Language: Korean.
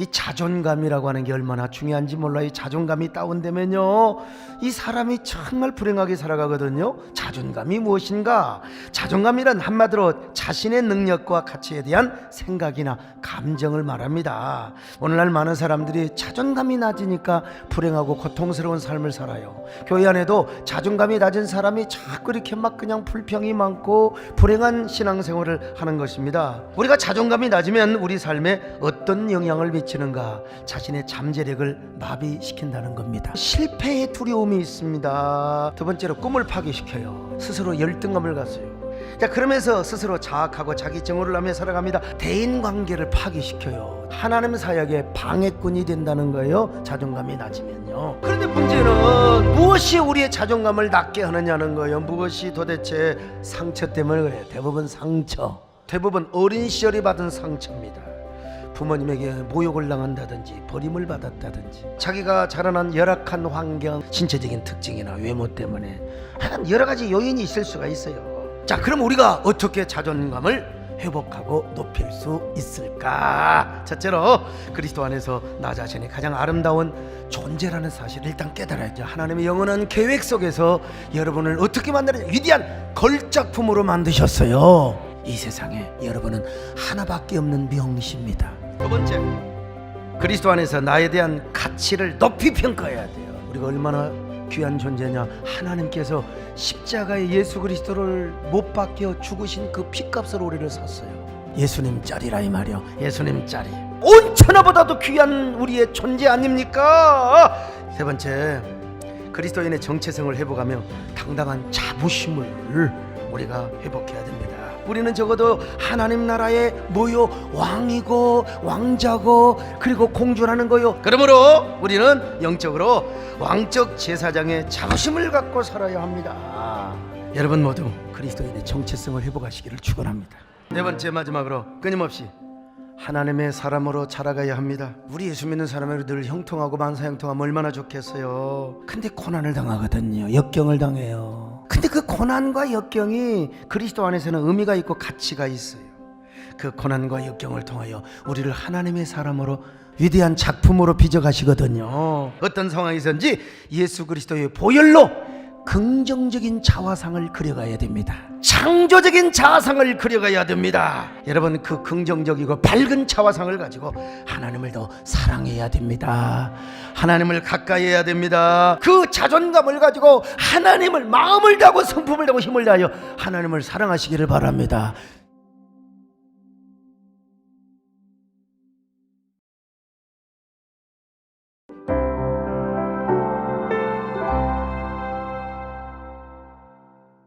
이 자존감이라고 하는 게 얼마나 중요한지 몰라. 이 자존감이 다운되면요, 이 사람이 정말 불행하게 살아가거든요. 자존감이 무엇인가? 자존감이란 한마디로 자신의 능력과 가치에 대한 생각이나 감정을 말합니다. 오늘날 많은 사람들이 자존감이 낮으니까 불행하고 고통스러운 삶을 살아요. 교회 안에도 자존감이 낮은 사람이 자꾸 이렇게 막 그냥 불평이 많고 불행한 신앙생활을 하는 것입니다. 우리가 자존감이 낮으면 우리 삶에 어떤 영향을 미치 는가? 자신의 잠재력을 마비시킨다는 겁니다. 실패의 두려움이 있습니다. 두 번째로 꿈을 파괴시켜요. 스스로 열등감을 갖어요. 자 그러면서 스스로 자학하고 자기 증오를 하며 살아갑니다. 대인 관계를 파괴시켜요. 하나님 사역의 방해꾼이 된다는 거예요. 자존감이 낮으면요. 그런데 문제는 무엇이 우리의 자존감을 낮게 하느냐는 거예요. 무엇이 도대체 상처 때문에 그래요. 대부분 상처. 대부분 어린 시절에 받은 상처입니다. 부모님에게 모욕을 당한다든지 버림을 받았다든지 자기가 자라난 열악한 환경 신체적인 특징이나 외모 때문에 하여간 여러 가지 요인이 있을 수가 있어요. 자 그럼 우리가 어떻게 자존감을 회복하고 높일 수 있을까? 첫째로 그리스도 안에서 나 자신이 가장 아름다운 존재라는 사실을 일단 깨달아야죠. 하나님의 영원한 계획 속에서 여러분을 어떻게 만드는 위대한 걸작품으로 만드셨어요. 이 세상에 여러분은 하나밖에 없는 명시입니다. 두 번째, 그리스도 안에서 나에 대한 가치를 높이 평가해야 돼요. 우리가 얼마나 귀한 존재냐? 하나님께서 십자가에 예수 그리스도를 못 박혀 죽으신 그 피값으로 우리를 샀어요. 예수님 짤이라 이 말이요. 예수님 짤이. 온 천하보다도 귀한 우리의 존재 아닙니까? 세 번째, 그리스도인의 정체성을 회복하며 당당한 자부심을 우리가 회복해야 됩니다. 우리는 적어도 하나님 나라의 뭐요 왕이고 왕자고 그리고 공주라는 거요. 그러므로 우리는 영적으로 왕적 제사장의 자부심을 갖고 살아야 합니다. 여러분 모두 그리스도인의 정체성을 회복하시기를 축원합니다. 네 번째 마지막으로 끊임없이 하나님의 사람으로 자라가야 합니다. 우리 예수 믿는 사람으로 늘 형통하고 만사형통하면 얼마나 좋겠어요. 근데 고난을 당하거든요. 역경을 당해요. 근데 그 고난과 역경이 그리스도 안에서는 의미가 있고 가치가 있어요. 그 고난과 역경을 통하여 우리를 하나님의 사람으로 위대한 작품으로 빚어가시거든요. 어떤 상황에서인지 예수 그리스도의 보혈로 긍정적인 자화상을 그려가야 됩니다. 창조적인 자화상을 그려가야 됩니다. 여러분 그 긍정적이고 밝은 자화상을 가지고 하나님을 더 사랑해야 됩니다. 하나님을 가까이 해야 됩니다. 그 자존감을 가지고 하나님을 마음을 다하고 성품을 다하고 힘을 다하여 하나님을 사랑하시기를 바랍니다.